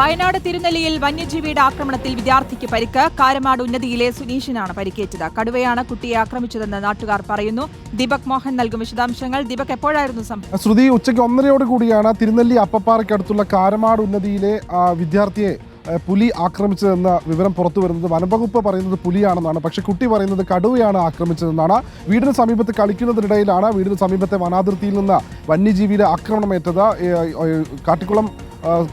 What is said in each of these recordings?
വയനാട് തിരുനെല്ലിയിൽ വന്യജീവിയുടെ ആക്രമണത്തിൽ വിദ്യാർത്ഥിക്ക് പരിക്ക്. കാരമാട് ഉന്നതിയിലെ സുനീഷിനാണ് പരിക്കേറ്റത്. കടുവയാണ് കുട്ടിയെ ആക്രമിച്ചതെന്ന് നാട്ടുകാർ പറയുന്നു. ദീപക് മോഹൻ നൽകും വിശദാംശങ്ങൾ. ദീപക് എപ്പോഴായിരുന്നു സംഭവം? ശ്രുതി ഉച്ചയ്ക്ക് ഒന്നരയോട് കൂടിയാണ് തിരുനെല്ലി അപ്പപ്പാറയ്ക്കടുത്തുള്ള കാരമാട് ഉന്നതിയിലെ വിദ്യാർത്ഥിയെ പുലി ആക്രമിച്ചതെന്ന വിവരം പുറത്തു വരുന്നത് വനംവകുപ്പ് പറയുന്നത് പുലിയാണെന്നാണ്. പക്ഷേ കുട്ടി പറയുന്നത് കടുവയാണ് ആക്രമിച്ചതെന്നാണ്. വീടിന് സമീപത്ത് കളിക്കുന്നതിനിടയിലാണ് വീടിന് സമീപത്തെ വനാതിർത്തിയിൽ നിന്ന് വന്യജീവിയുടെ ആക്രമണമേറ്റത്. കാട്ടിക്കുളം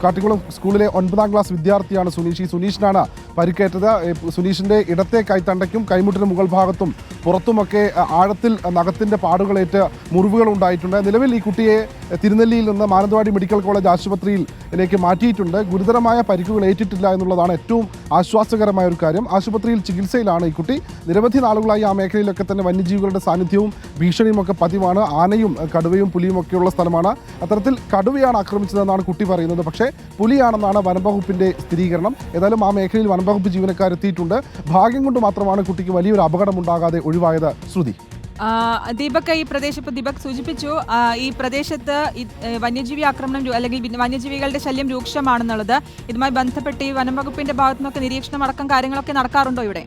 കാട്ടിക്കുളം സ്കൂളിലെ ഒൻപതാം ക്ലാസ് വിദ്യാർത്ഥിയാണ് സുനീഷ്. ഈ സുനീഷിനാണ് പരിക്കേറ്റത്. സുനീഷിന്റെ ഇടത്തെ കൈത്തണ്ടയ്ക്കും കൈമുട്ടിന് മുകൾ ഭാഗത്തും പുറത്തുമൊക്കെ ആഴത്തിൽ നഖത്തിന്റെ പാടുകളേറ്റ് മുറിവുകൾ ഉണ്ടായിട്ടുണ്ട്. നിലവിൽ ഈ കുട്ടിയെ തിരുനെല്ലിയിൽ നിന്ന് മാനന്തവാടി മെഡിക്കൽ കോളേജ് ആശുപത്രിയിലേക്ക് മാറ്റിയിട്ടുണ്ട്. ഗുരുതരമായ പരിക്കുകൾ ഏറ്റിട്ടില്ല എന്നുള്ളതാണ് ഏറ്റവും ആശ്വാസകരമായ ഒരു കാര്യം. ആശുപത്രിയിൽ ചികിത്സയിലാണ് ഈ കുട്ടി. നിരവധി നാളുകളായി ആ മേഖലയിലൊക്കെ തന്നെ വന്യജീവികളുടെ സാന്നിധ്യവും ഭീഷണിയും ഒക്കെ പതിവാണ്. ആനയും കടുവയും പുലിയും ഒക്കെയുള്ള സ്ഥലമാണ്. അത്തരത്തിൽ കടുവയാണ് ആക്രമിച്ചതെന്നാണ് കുട്ടി പറയുന്നത്. പക്ഷേ പുലിയാണെന്നാണ് വനംവകുപ്പിന്റെ സ്ഥിരീകരണം. ഏതായാലും ആ മേഖലയിൽ വനംവകുപ്പ് ജീവനക്കാരെത്തിയിട്ടുണ്ട് ഭാഗ്യം കൊണ്ട് മാത്രമാണ് കുട്ടിക്ക് വലിയൊരു അപകടം അപകടമുണ്ടാകാതെ ഒഴിവായത് ശ്രുതി. ദീപക് ഈ പ്രദേശം ഇപ്പോൾ ദീപക് സൂചിപ്പിച്ചു ഈ പ്രദേശത്ത് വന്യജീവി ആക്രമണം അല്ലെങ്കിൽ വന്യജീവികളുടെ ശല്യം രൂക്ഷമാണെന്നുള്ളത്. ഇതുമായി ബന്ധപ്പെട്ട് ഈ വനം വകുപ്പിന്റെ ഭാഗത്തു നിന്നൊക്കെ നിരീക്ഷണം അടക്കം കാര്യങ്ങളൊക്കെ നടക്കാറുണ്ടോ ഇവിടെ?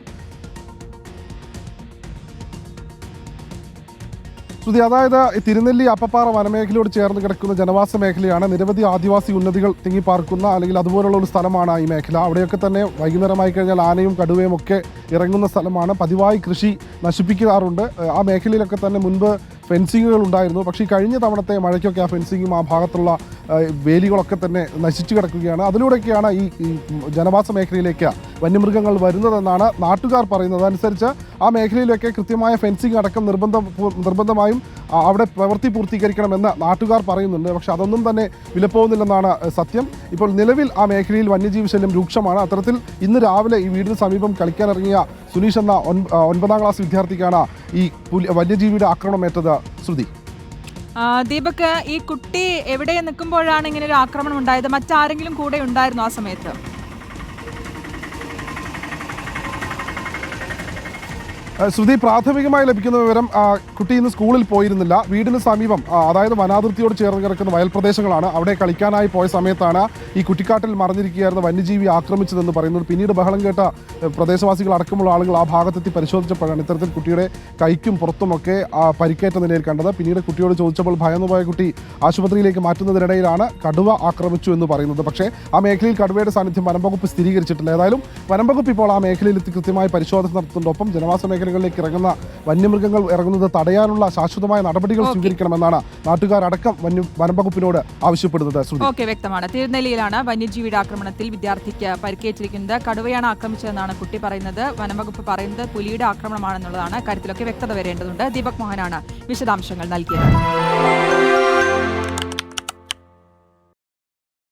ശ്രുതി അതായത് തിരുനെല്ലി അപ്പപ്പാറ വനമേഖലയോട് ചേർന്ന് കിടക്കുന്ന ജനവാസ മേഖലയാണ് നിരവധി ആദിവാസി ഉന്നതികൾ തിങ്ങിപ്പാർക്കുന്ന അല്ലെങ്കിൽ അതുപോലുള്ള ഒരു സ്ഥലമാണ് ഈ മേഖല. അവിടെയൊക്കെ തന്നെ വൈകുന്നേരമായി കഴിഞ്ഞാൽ ആനയും കടുവയും ഒക്കെ ഇറങ്ങുന്ന സ്ഥലമാണ്. പതിവായി കൃഷി നശിപ്പിക്കാറുണ്ട്. ആ മേഖലയിലൊക്കെ തന്നെ മുൻപ് ഫെൻസിങ്ങുകൾ ഉണ്ടായിരുന്നു. പക്ഷേ കഴിഞ്ഞ തവണത്തെ മഴയ്ക്കൊക്കെ ആ ഫെൻസിങ്ങും ആ ഭാഗത്തുള്ള വേലികളൊക്കെ തന്നെ നശിച്ചു കിടക്കുകയാണ്. അതിലൂടെയൊക്കെയാണ് ഈ ജനവാസ മേഖലയിലേക്ക് വന്യമൃഗങ്ങൾ വരുന്നതെന്നാണ് നാട്ടുകാർ പറയുന്നത്. അതനുസരിച്ച് ആ മേഖലയിലൊക്കെ കൃത്യമായ ഫെൻസിങ് അടക്കം നിർബന്ധ നിർബന്ധമായും അവിടെ പ്രവൃത്തി പൂർത്തീകരിക്കണമെന്ന് നാട്ടുകാർ പറയുന്നുണ്ട്. പക്ഷെ അതൊന്നും തന്നെ വിലപ്പോകുന്നില്ലെന്നാണ് സത്യം. ഇപ്പോൾ നിലവിൽ ആ മേഖലയിൽ വന്യജീവി ശല്യം രൂക്ഷമാണ്. അത്തരത്തിൽ ഇന്ന് രാവിലെ ഈ വീടിന് സമീപം കളിക്കാനിറങ്ങിയ സുനീഷ് എന്ന ഒൻ- ഒൻപതാം ക്ലാസ് വിദ്യാർത്ഥിക്കാണ് ഈ വന്യജീവിയുടെ ആക്രമണമേറ്റത് ശ്രുതി. ദീപക് ഈ കുട്ടി എവിടെ നിൽക്കുമ്പോഴാണ് ഇങ്ങനെ ഒരു ആക്രമണം ഉണ്ടായത്? മറ്റാരെങ്കിലും കൂടെ ഉണ്ടായിരുന്നു ആ സമയത്ത്? ശ്രുതി പ്രാഥമികമായി ലഭിക്കുന്ന വിവരം കുട്ടി ഇന്ന് സ്കൂളിൽ പോയിരുന്നില്ല. വീടിന് സമീപം അതായത് വനാതിർത്തിയോട് ചേർന്ന് കിടക്കുന്ന വയൽപ്രദേശങ്ങളാണ്. അവിടെ കളിക്കാനായി പോയ സമയത്താണ് ഈ കുറ്റിക്കാട്ടിൽ മറിഞ്ഞിരിക്കുകയായിരുന്ന വന്യജീവി ആക്രമിച്ചതെന്ന് പറയുന്നത്. പിന്നീട് ബഹളം കേട്ട പ്രദേശവാസികൾ അടക്കമുള്ള ആളുകൾ ആ ഭാഗത്തെത്തി പരിശോധിച്ചപ്പോഴാണ് ഇത്തരത്തിൽ കുട്ടിയുടെ കൈക്കും പുറത്തുമൊക്കെ പരിക്കേറ്റ നിലയിൽ കണ്ടത്. പിന്നീട് കുട്ടിയോട് ചോദിച്ചപ്പോൾ ഭയന്നുപോയ കുട്ടി ആശുപത്രിയിലേക്ക് മാറ്റുന്നതിനിടയിലാണ് കടുവ ആക്രമിച്ചു എന്ന് പറയുന്നത്. പക്ഷേ ആ മേഖലയിൽ കടുവയുടെ സാന്നിധ്യം വനംവകുപ്പ് സ്ഥിരീകരിച്ചിട്ടില്ല. ഏതായാലും വനംവകുപ്പ് ഇപ്പോൾ ആ മേഖലയിൽ കൃത്യമായി പരിശോധന നടത്തുന്നതോടൊപ്പം ജനവാസ മേഖലകളിലേക്ക് ഇറങ്ങുന്ന വന്യമൃഗങ്ങൾ ഇറങ്ങുന്നത് തടയാനുള്ള ശാശ്വതമായ നടപടികൾ സ്വീകരിക്കണമെന്നാണ് നാട്ടുകാരടക്കം വന്യ വനംവകുപ്പിനോട് ആവശ്യപ്പെടുന്നത് ഓക്കെ വ്യക്തമാണ്. തിരുനെല്ലിയിലാണ് വന്യജീവിയുടെ ആക്രമണത്തിൽ വിദ്യാർത്ഥിക്ക് പരിക്കേറ്റിരിക്കുന്നത്. കടുവയാണ് ആക്രമിച്ചതെന്നാണ് കുട്ടി പറയുന്നത്. വനംവകുപ്പ് പറയുന്നത് പുലിയുടെ ആക്രമണമാണെന്നുള്ളതാണ്. കാര്യത്തിലൊക്കെ വ്യക്തത വരേണ്ടതുണ്ട്. ദീപക് മോഹനാണ് വിശദാംശങ്ങൾ നൽകിയത്.